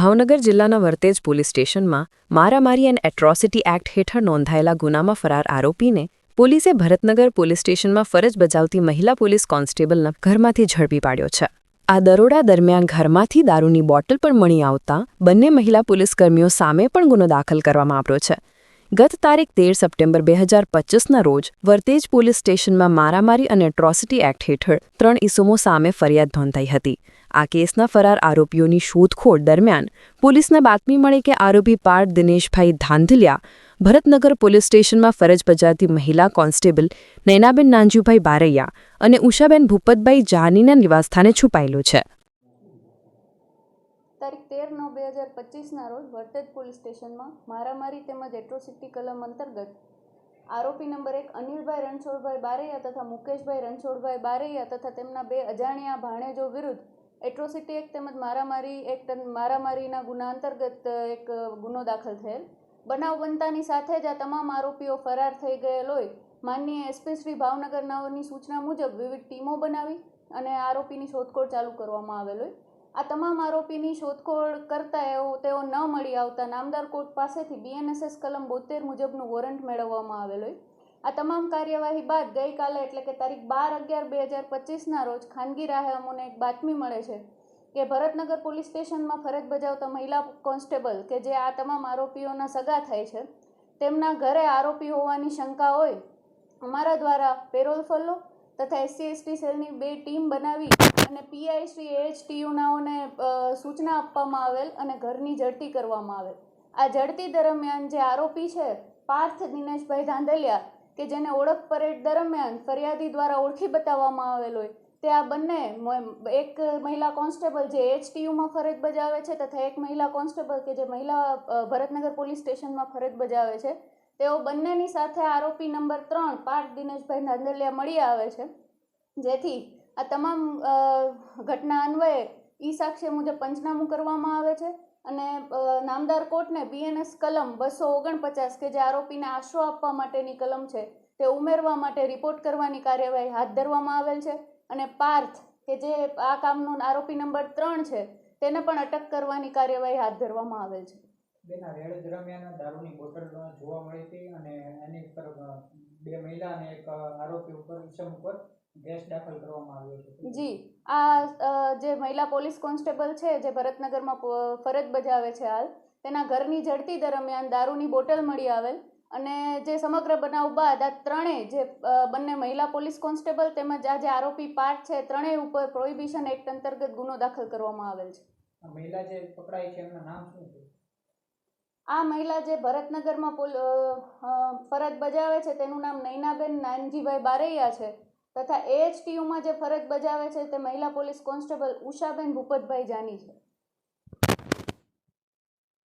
ભાવનગર જિલ્લાના વર્તેજ પોલીસ સ્ટેશનમાં મારામારી એન્ડ એટ્રોસિટી એક્ટ હેઠળ નોંધાયેલા ગુનામાં ફરાર આરોપીને પોલીસે ભરતનગર પોલીસ સ્ટેશનમાં ફરજ બજાવતી મહિલા પોલીસ કોન્સ્ટેબલના ઘરમાંથી ઝડપી પાડ્યો છે. આ દરોડા દરમિયાન ઘરમાંથી દારૂની બોટલ પણ મળી આવતા બંને મહિલા પોલીસકર્મીઓ સામે પણ ગુનો દાખલ કરવામાં આવ્યો છે. ગત તારીખ તેર સપ્ટેમ્બર બે હજાર પચીસના રોજ વર્તેજ પોલીસ સ્ટેશનમાં મારામારી અને એટ્રોસિટી એક્ટ હેઠળ ત્રણ ઇસમો સામે ફરિયાદ નોંધાઈ હતી. આ કેસના ફરાર આરોપીઓની શોધખોળ દરમિયાન પોલીસને બાતમી મળી કે આરોપી પાર્થ દિનેશભાઈ ધાંધલિયા ભરતનગર પોલીસ સ્ટેશનમાં ફરજ બજાવતી મહિલા કોન્સ્ટેબલ નૈનાબેન નાંજુભાઈ બારૈયા અને ઉષાબેન ભૂપતભાઈ જાનીના નિવાસસ્થાને છુપાયેલો છે. તારીખ તેર નવ બે હજાર પચીસના રોજ વરતેજ પોલીસ સ્ટેશનમાં મારામારી તેમજ એટ્રોસિટી કલમ અંતર્ગત આરોપી નંબર એક અનિલભાઈ રણછોડભાઈ બારૈયા તથા મુકેશભાઈ રણછોડભાઈ બારૈયા તથા તેમના બે અજાણ્યા ભાણેજો વિરુદ્ધ એટ્રોસિટી એક્ટ તેમજ મારામારી એક્ટ મારામારીના ગુના અંતર્ગત એક ગુનો દાખલ થયેલ. બનાવ બનતાની સાથે જ આ તમામ આરોપીઓ ફરાર થઈ ગયેલ હોય. માનનીય એસપી શ્રી ભાવનગરનાઓની સૂચના મુજબ વિવિધ ટીમો બનાવી અને આરોપીની શોધખોળ ચાલુ કરવામાં આવેલ હોય. આ તમામ આરોપીની શોધખોળ કરતા તેઓ ન મળી આવતા નામદાર કોર્ટ પાસેથી બીએનએસએસ કલમ બોતેર મુજબનું વોરંટ મેળવવામાં આવેલ આ તમામ કાર્યવાહી બાદ ગઈકાલે એટલે કે તારીખ બાર અગિયાર બે હજાર પચીસના રોજ ખાનગી રાહે અમોને એક બાતમી મળે છે કે ભરતનગર પોલીસ સ્ટેશનમાં ફરજ બજાવતા મહિલા કોન્સ્ટેબલ કે જે આ તમામ આરોપીઓના સગા થાય છે, તેમના ઘરે આરોપી હોવાની શંકા હોય, અમારા દ્વારા પેરોલ ફલ્લો તથા એસસી એસટી સેલની બે ટીમ બનાવી અને પીઆઈ શ્રી એચટીયુનાઓને સૂચના આપવામાં આવેલ અને ઘરની ઝડપી કરવામાં આવેલ. આ ઝડપી દરમિયાન જે આરોપી છે, પાર્થ દિનેશભાઈ ધાંધલિયા, કે જેને ઓળખ પરેડ દરમિયાન ફરિયાદી દ્વારા ઓળખી બતાવવામાં આવેલ હોય, તે આ બંને એક મહિલા કોન્સ્ટેબલ જે એચટીયુમાં ફરજ બજાવે છે તથા એક મહિલા કોન્સ્ટેબલ કે જે મહિલા ભરતનગર પોલીસ સ્ટેશનમાં ફરજ બજાવે છે તેઓ બંનેની સાથે આરોપી નંબર ત્રણ પાર્થ દિનેશભાઈ નાંદલિયા મળી આવે છે. જેથી આ તમામ ઘટના અન્વયે ઈ સાક્ષ્ય મુજબ પંચનામું કરવામાં આવે છે અને નામદાર કોર્ટને બીએનએસ કલમ બસો ઓગણપચાસ કે જે આરોપીને આશરો આપવા માટેની કલમ છે તે ઉમેરવા માટે રિપોર્ટ કરવાની કાર્યવાહી હાથ ધરવામાં આવેલ છે અને પાર્થ, કે જે આ કામનો આરોપી નંબર ત્રણ છે, તેને પણ અટક કરવાની કાર્યવાહી હાથ ધરવામાં આવેલ છે. બેન રેડ દરમિયાન દારૂની બોટલ જોવા મળી હતી અને એની ઉપર બે મહિલા અને એક આરોપી ઉપર ઇસમ ઉપર કેસ દાખલ કરવામાં આવ્યો છે. જી આ જે મહિલા પોલીસ કોન્સ્ટેબલ છે જે ભરતનગરમાં ફરજ બજાવે છે હાલ તેના ઘરની ઝડપી દરમિયાન દારૂની બોટલ મળી આવેલ અને જે સમગ્ર બનાવ બાદ આ ત્રણેય જે બંને મહિલા પોલીસ કોન્સ્ટેબલ તેમજ આ જે આરોપી પાર્ટ છે ત્રણેય ઉપર પ્રોહિબિશન એક્ટ અંતર્ગત ગુનો દાખલ કરવામાં આવેલ છે. મહિલા જે પકડાઈ છે એમનું નામ શું છે? આ મહિલા જે ભરતનગરમાં પોલ ફરજ બજાવે છે, તેનું નામ નૈનાબેન નાનજીભાઈ બારૈયા છે, તથા એએચટીયુમાં જે ફરજ બજાવે છે, તે મહિલા પોલીસ કોન્સ્ટેબલ ઉષાબેન ભૂપતભાઈ જાની છે.